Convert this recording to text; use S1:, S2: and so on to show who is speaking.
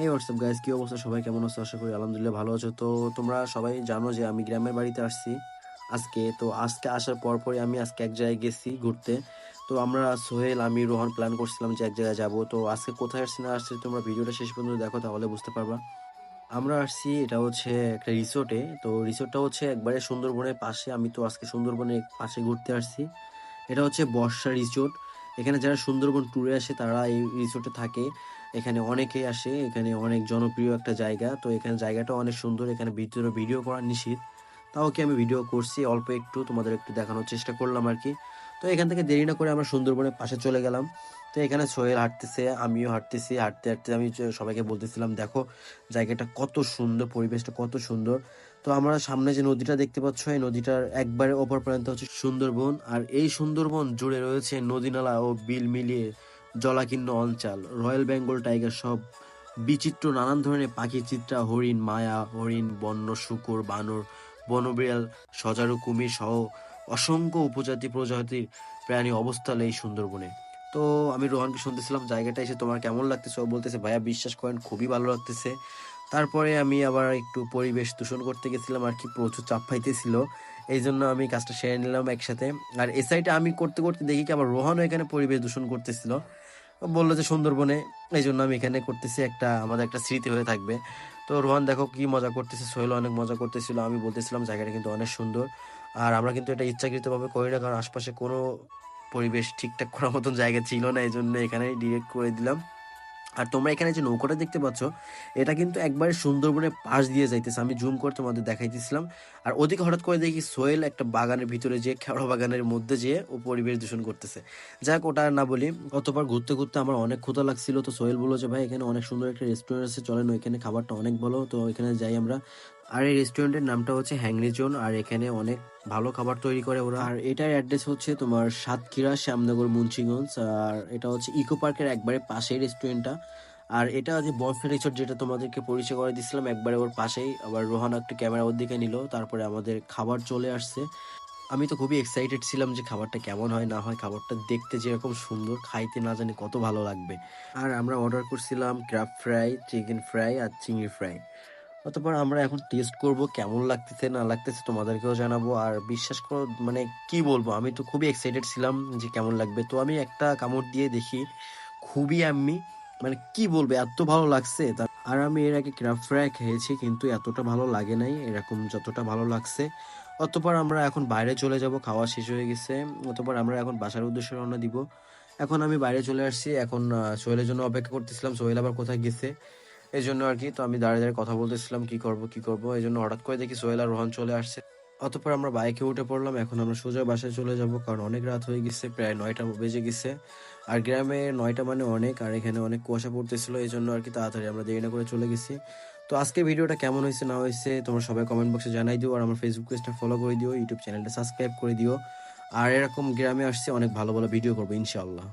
S1: এই WhatsApp guys কি অবস্থা? সবাই কেমন আছো? আশা করি আলহামদুলিল্লাহ ভালো আছো। তো তোমরা সবাই জানো যে আমি গ্রামের বাড়িতে আসছি আজকে। তো আজকে আসার পর পরই আমি আজকে এক জায়গায় গেছি ঘুরতে। তো আমরা সোহেল, আমি, রোহন প্ল্যান করছিলাম যে এক জায়গায় যাব। তো আজকে কোথায় আসছি না আসছি তোমরা ভিডিওটা শেষ পর্যন্ত দেখো, তাহলে বুঝতে পারবা। আমরা আসছি, এটা হচ্ছে একটা রিসোর্টে তো রিসোর্টটা হচ্ছে একবারে সুন্দরবনের পাশে। আমি তো আজকে সুন্দরবনের পাশে ঘুরতে আসছি। এটা হচ্ছে বর্ষা রিসোর্ট এখানে যারা সুন্দরবন ট্যুরে আসে, তারা এই রিসোর্টে থাকে। এখানে অনেকেই আসে, এখানে অনেক জনপ্রিয় একটা জায়গা। তো এখানে জায়গাটা অনেক সুন্দর, এখানে ভিতরে ভিডিও করা নিষিদ্ধ। তাও কি আমি ভিডিও করছি, অল্প একটু তোমাদের একটু দেখানোর চেষ্টা করলাম আর কি। তো এখান থেকে দেরি না করে আমরা সুন্দরবনের পাশে চলে গেলাম। তো এখানে সোহেল হাঁটতেছে, আমিও হাঁটতেছি, হাঁটতে হাঁটতে আমি সবাইকে বলতেছিলাম, দেখো, জায়গাটা কত সুন্দর, পরিবেশটা কত সুন্দর। তো আমরা সামনে যে নদীটা দেখতে পাচ্ছ, এই নদীটার একবারে ওপর প্রান্ত হচ্ছে সুন্দরবন। আর এই সুন্দরবন জুড়ে রয়েছে নদী নালা ও বিল মিলিয়ে জলাকীর্ণ অঞ্চল, রয়্যাল বেঙ্গল টাইগার সব বিচিত্র নানান ধরনের পাখি চিত্রা, হরিণ মায়া, হরিণ, বন্য, শুকুর, বানর, বনবিড়াল, সজারু, কুমির সহ অসংখ্য উপজাতি প্রজাতির প্রাণী অবস্থালে এই সুন্দরবনে। তো আমি রোহানকে শুনতেছিলাম, জায়গাটা এসে তোমার কেমন লাগতেছে? ও বলতেছে, ভাইয়া, বিশ্বাস করেন, খুবই ভালো লাগতেছে। তারপরে আমি আবার একটু পরিবেশ দূষণ করতে গেছিলাম, আর কি প্রচুর চাপ পাইতেছিল। এই জন্য আমি কাজটা সেরে নিলাম একসাথে। আর এ সাইডে আমি করতে করতে দেখি কি আবার রোহানও এখানে পরিবেশ দূষণ করতেছিল। বলল যে সুন্দরবনে, এই জন্য আমি এখানে করতেছি একটা, আমাদের একটা স্মৃতি হয়ে থাকবে। তো রোহান দেখো কি মজা করতেছে সোহেল অনেক মজা করতেছিল। আমি বলতেছিলাম, জায়গাটা কিন্তু অনেক সুন্দর। আর আমরা কিন্তু এটা ইচ্ছাকৃতভাবে করি না, কারণ আশপাশে কোনো পরিবেশ ঠিকঠাক করার মতন জায়গা ছিল না, এই জন্য এখানে ডিরেক্ট করে দিলাম। আর তোমরা এখানে যে নৌকাটা দেখতে পাচ্ছ, এটা কিন্তু একবারে সুন্দরবনে পাশ দিয়ে যাইতেছে। আমি জুম করে তোমাদের দেখাইতেছিলাম। আর ওদিকে হঠাৎ করে দেখি সোয়েল একটা বাগানের ভিতরে যে খেড়া বাগানের মধ্যে যেয়ে ও পরিবেশ দূষণ করতেছে। যাক, ওটা না বলি, গতবার ঘুরতে ঘুরতে আমার অনেক ক্ষুধা লাগছিল। তো সোহেল বলল যে, ভাই, এখানে অনেক সুন্দর একটা রেস্টুরেন্ট আছে, চলেন, ওইখানে খাবারটা অনেক ভালো। তো ওইখানে যাই আমরা। আর এই রেস্টুরেন্টের নামটা হচ্ছে হ্যাংরি জোন আর এখানে অনেক ভালো খাবার তৈরি করে ওরা। আর এটার অ্যাড্রেস হচ্ছে তোমার সাতক্ষীরা, শ্যামনগর, মুন্সিগঞ্জ, আর এটা হচ্ছে ইকো পার্কের একবারে পাশেই রেস্টুরেন্টটা আর এটা যে বয়ফ্রেন্ড রিসোর্ট যেটা তোমাদেরকে পরিচয় করে দিছিলাম একবারে ওর পাশেই। আবার রোহান একটু ক্যামেরা ওর দিকে নিল, তারপরে আমাদের খাবার চলে আসছে। আমি তো খুবই এক্সাইটেড ছিলাম যে খাবারটা কেমন হয়, না হয় খাবারটা দেখতে যেরকম সুন্দর, খাইতে না জানি কত ভালো লাগবে। আর আমরা অর্ডার করছিলাম ক্র্যাব ফ্রাই চিকেন ফ্রাই আর চিংড়ি ফ্রাই অতপর আমরা এখন টেস্ট করব, কেমন লাগতেছে, না লাগতেছে তোমাদেরকেও জানাব। আর বিশ্বাস করো মানে কি বলব, আমি তো খুবই এক্সাইটেড ছিলাম যে কেমন লাগবে। তো আমি একটা কামড় দিয়ে দেখি, খুবই আমি মানে কি বলব, এত ভালো লাগছে। আর আমি এর আগে ক্রাফট ফ্রাই খেয়েছি, কিন্তু এতটা ভালো লাগে নাই, এরকম যতটা ভালো লাগছে। অতপর আমরা এখন বাইরে চলে যাব, খাওয়া শেষ হয়ে গেছে। অতপর আমরা এখন বাসার উদ্দেশ্যে রওনা দিব। এখন আমি বাইরে চলে আসছি, এখন সোহেলের জন্য অপেক্ষা করতেছিলাম, সোহেল আবার কোথায় গেছে? এই জন্য আর কি, তো আমি দাঁড়িয়ে দাঁড়িয়ে কথা বলতেছিলাম, কি করব কি করব এই জন্য হঠাৎ করে দেখি সোহেল আর রোহন চলে আসছে। অতপর আমরা বাইকে উঠে পড়লাম, এখন আমরা সোজা বাসায় চলে যাব, কারণ অনেক রাত হয়ে গেছে, প্রায় নয়টা বেজে গেছে। আর গ্রামে নয়টা মানে অনেক, আর এখানে অনেক কুয়াশা পড়তেছিল এই জন্য আর কি তাড়াতাড়ি আমরা দেরি না করে চলে গেছি। তো আজকে ভিডিওটা কেমন হয়েছে, না হয়েছে, তোমরা সবাই কমেন্ট বক্সে জানাই দিও, আর আমার ফেসবুক পেজটা ফলো করে দিও ইউটিউব চ্যানেলটা সাবস্ক্রাইব করে দিও। আর এরকম গ্রামে আসছে, অনেক ভালো ভালো ভিডিও করব, ইনশাআল্লাহ।